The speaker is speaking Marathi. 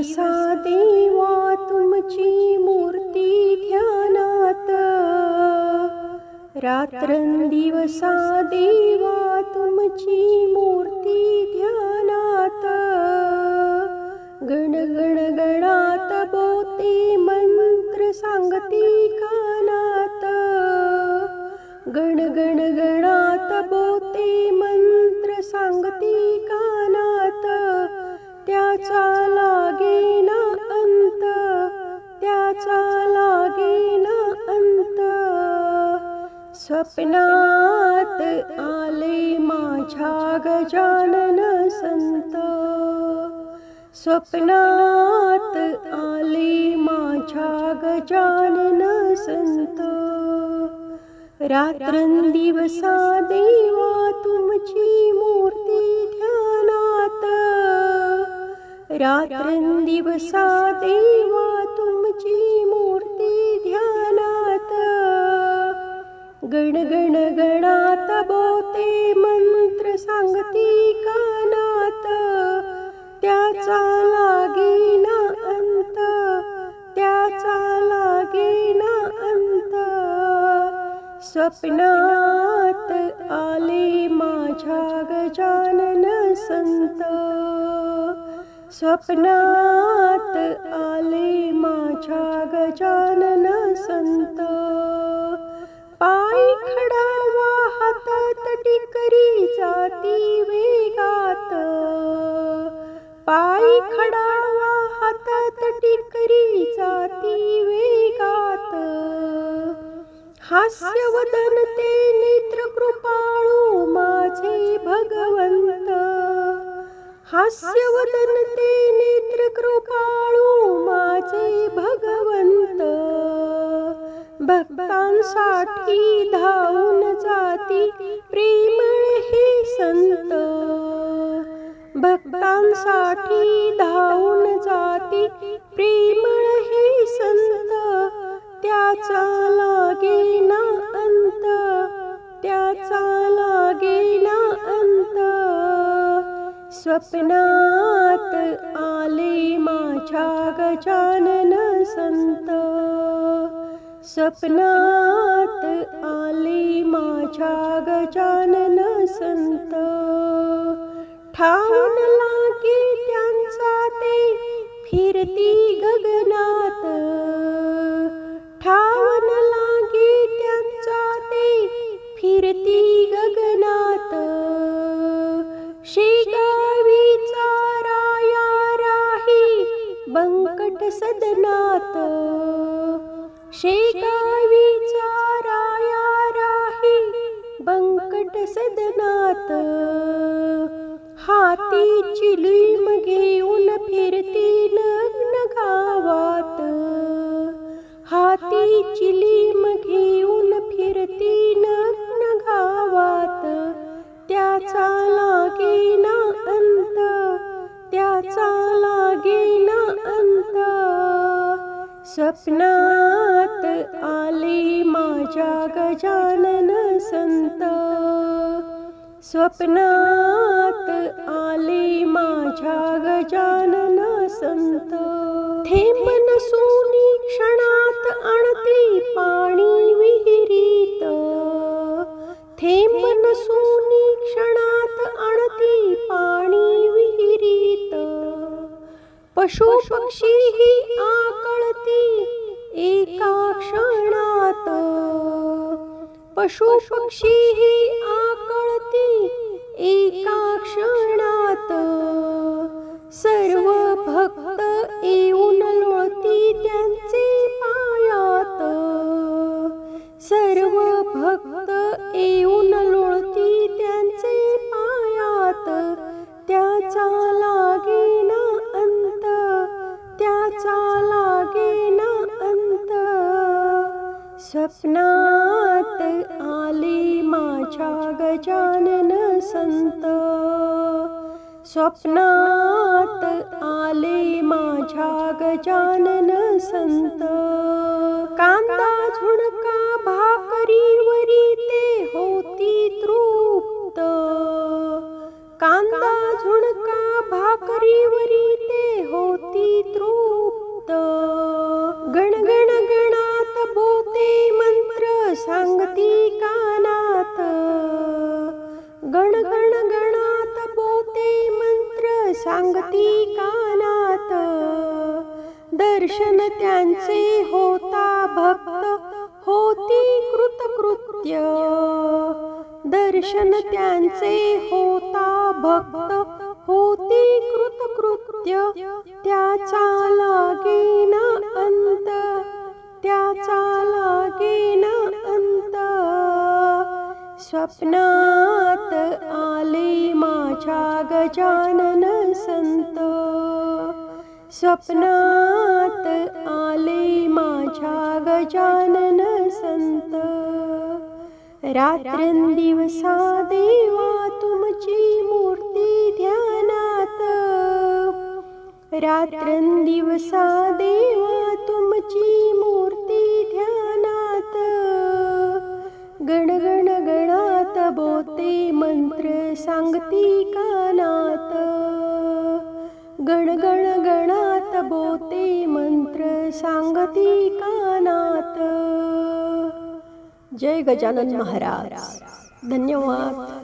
बसा देवा तुमची मूर्ती ध्यानात. रात्रंदिवसा देवा तुमची मूर्ती ध्यानात. गण गण गणात बोते मन स्वप्नात आले माझ्या गजानन संत. स्वप्नात आले माझ्या गजानन संत. रात्रंदिवसा देवा तुमची मूर्ती ध्यानात. रात्रंदिवसा देवा गण गण गणात बोते मंत्र सांगती कानात. त्याचा लागेना अंत त्याचा लागेना अंत. स्वप्नात आले माझ्या गजानन संत. स्वप्नात आले माझ्या गजानन संत. खडावा हातात टिकरी जाती वेगात. पाय खडावा हातात टिकरी जाती वेगात. हास्यवदन ते नेत्र कृपाळू माझे भगवंत. हास्यवदन ते नेत्र कृपाळू माझे भगवंत. भक्तांसाठी धावून जाती. प्रेमळ हे संत. भक्तांसाठी धावून जाती. प्रेमळ हे संत. त्याचा लागेना अंत. त्याचा लागेना अंत. स्वप्नात आले माझ्या गजानन संत. स्वप्नात आले माझ्या गजानन संत. ठाऊन लागे त्यांचा ते फिरती गगनात. ठाऊन लागे त्यांचा ते फिरती गगनात. शेगावीचा राया राही बंकट सदनात. शेगावीचा विचाराया राही बंकट सदनात. हाती चिलीम घेऊन फिरती लग्न गावात. हाती चिली स्वप्नात आले माझ्या गजानन संत. स्वप्नात आले माझ्या गजानन संत. थेंब नसुनी क्षणात ही आकळती एका क्षणात. पशु पक्षी ही आकळती एका क्षणात. सर्व भक्त माझ्या गजानन संत स्वप्नात आले माझ्या गजानन संत. कांदा झुणका दर्शन त्यांचे होता भक्त होती कृतकृत्य. दर्शन त्यांचे होता भक्त होती कृतकृत्य. त्याचा लागेन अंत त्याचा लागेन अंत. स्वप्नात आले माझ्या गजानन संत. स्वप्नात आले माझ्या गजानन संत. रात्रंदिवसा देवा तुमची मूर्ती ध्यानात. रात्रंदिवसा देवा तुमची मूर्ती ध्यानात. गण गणात बोते मंत्र सांगती कानात. गण गण बोते मंत्र सांगती कानात. जय गजानन महाराज. धन्यवाद.